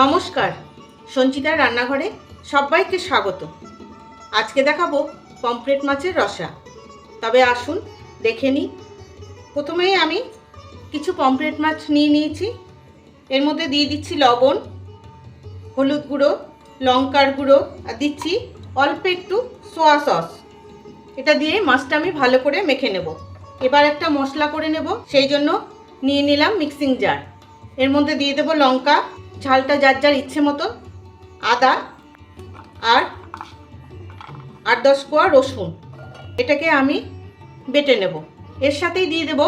নমস্কার সঞ্চিতার রান্নাঘরে সবাইকে স্বাগত। আজকে দেখাবো পমফ্রেট মাছের রসা। তবে আসুন, দেখে নিই। প্রথমেই আমি কিছু পমফ্রেট মাছ নিয়ে নিয়েছি। এর মধ্যে দিয়ে দিচ্ছি লবণ, হলুদ গুঁড়ো, লঙ্কার গুঁড়ো, আর দিচ্ছি অল্প একটু সোয়া সস। এটা দিয়ে মাছটা আমি ভালো করে মেখে নেব। এবার একটা মশলা করে নেব, সেই জন্য নিয়ে নিলাম মিক্সিং জার। এর মধ্যে দিয়ে দেবো লঙ্কা ঝালটা যার যার ইচ্ছে মতো, আদা আর আট দশ কোয়া রসুন, এটাকে আমি বেটে নেব। এর সাথেই দিয়ে দেব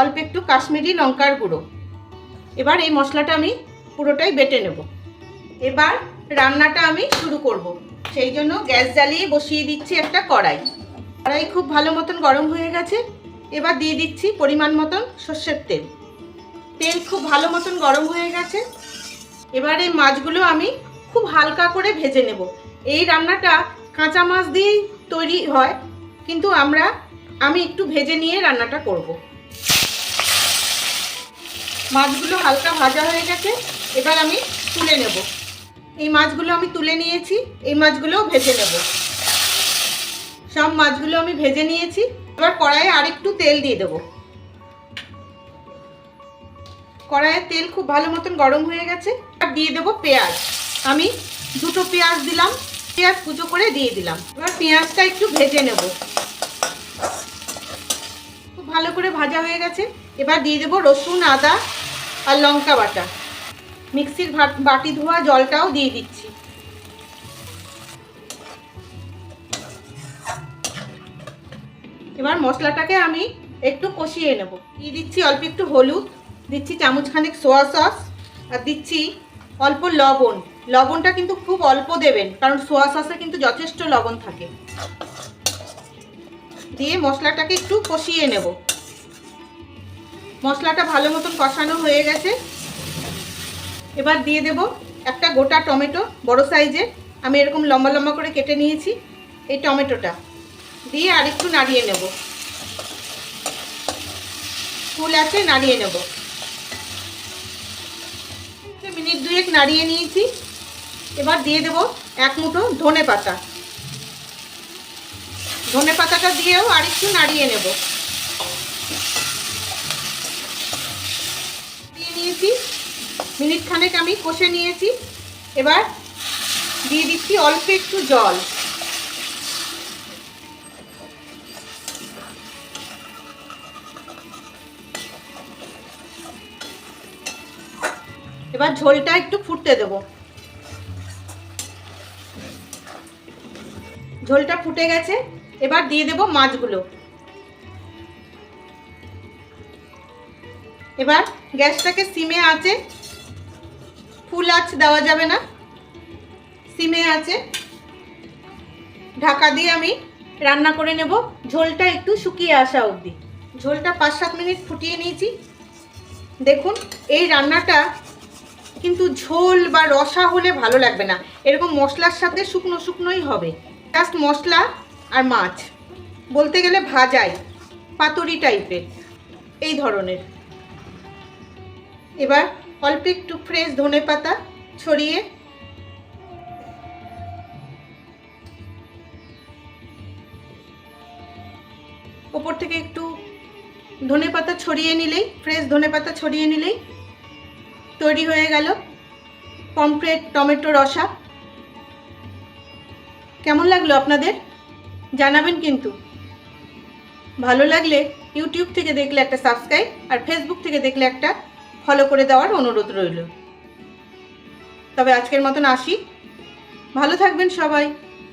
অল্প একটু কাশ্মীরি লঙ্কার গুঁড়ো। এবার এই মশলাটা আমি পুরোটাই বেটে নেব। এবার রান্নাটা আমি শুরু করব। সেই জন্য গ্যাস জ্বালিয়ে বসিয়ে দিচ্ছি একটা কড়াই। কড়াই খুব ভালো মতন গরম হয়ে গেছে। এবার দিয়ে দিচ্ছি পরিমাণ মতন সর্ষের তেল। তেল খুব ভালো মতন গরম হয়ে গেছে। এবার এই মাছগুলো আমি খুব হালকা করে ভেজে নেব। এই রান্নাটা কাঁচা মাছ দিয়েই তৈরি হয়, কিন্তু আমরা, আমি একটু ভেজে নিয়ে রান্নাটা করব। মাছগুলো হালকা ভাজা হয়ে গেছে, এবার আমি তুলে নেব। এই মাছগুলো আমি তুলে নিয়েছি, এই মাছগুলোও ভেজে নেব। সব মাছগুলো আমি ভেজে নিয়েছি, এবার কড়াইয়ে আরেকটু তেল দিয়ে দেবো। কড়াইয়ের তেল খুব ভালো মতন গরম হয়ে গেছে। আর দিয়ে দেবো পেঁয়াজ। আমি দুটো পেঁয়াজ দিলাম, পেঁয়াজ কুচো করে দিয়ে দিলাম। এবার পেঁয়াজটা একটু ভেজে নেব। খুব ভালো করে ভাজা হয়ে গেছে। এবার দিয়ে দেবো রসুন, আদা আর লঙ্কা বাটা। মিক্সির বাটি ধোয়া জলটাও দিয়ে দিচ্ছি। এবার মশলাটাকে আমি একটু কষিয়ে নেব। দিয়ে দিচ্ছি অল্প একটু হলুদ। দিচ্ছি চামচখানেক সোয়া সস আর দিচ্ছি অল্প লবণ। লবণটা কিন্তু খুব অল্প দেবেন, কারণ সোয়া সসে কিন্তু যথেষ্ট লবণ থাকে। দিয়ে মশলাটাকে একটু কষিয়ে নেব। মশলাটা ভালো মতন কষানো হয়ে গেছে। এবার দিয়ে দেব একটা গোটা টমেটো, বড় সাইজের। আমি এরকম লম্বা লম্বা করে কেটে নিয়েছি এই টমেটোটা। দিয়ে আরেকটু নাড়িয়ে নেব। ফুল আছে, নাড়িয়ে নেব। মিনিট দুয়েক নাড়িয়ে নিয়েছি। এবার দিয়ে দেব এক মুঠো ধনে পাতা। ধনে পাতাটা দিয়েও আরেকটু নাড়িয়ে নেব। দিয়ে নিয়েছি। মিনিট খানেক আমি কষে নিয়েছি। এবার দিয়ে দিচ্ছি অল্প একটু জল। এবার ঝোলটা একটু ফুটতে দেব। ঝোলটা ফুটে গেছে, এবার দিয়ে দেব মাছগুলো। এবার গ্যাসটাকে সিমে আছে, ফুল আঁচ দেওয়া যাবে না, সিমে আছে। ঢাকা দিয়ে আমি রান্না করে নেব, ঝোলটা একটু শুকিয়ে আসা অবধি। ঝোলটা পাঁচ সাত মিনিট ফুটিয়ে নিয়েছি। দেখুন, এই রান্নাটা কিন্তু ঝোল বা রসা হলে ভালো লাগবে না। এরকম মশলার সাথে শুকনো শুকনোই হবে। জাস্ট মশলা আর মাছ। বলতে গেলে ভাজাই, পাতুরি টাইপের এই ধরনের। এবার অল্প একটু ফ্রেশ ধনে পাতা ছড়িয়ে ওপর থেকে একটু ধনে পাতা ছড়িয়ে নিলেই ফ্রেশ ধনে পাতা ছড়িয়ে নিলেই তৈরি হয়ে গেল। পমফ্রেট, টমেটো রসা। কেমন লাগল আপনাদের? জানাবেন কিন্তু। ভালো লাগলে ইউটিউব থেকে দেখলে একটা সাবস্ক্রাইব আর ফেসবুক থেকে দেখলে একটা ফলো করে দেওয়ার অনুরোধ রইল। তবে আজকের মতন আসি। ভালো থাকবেন সবাই।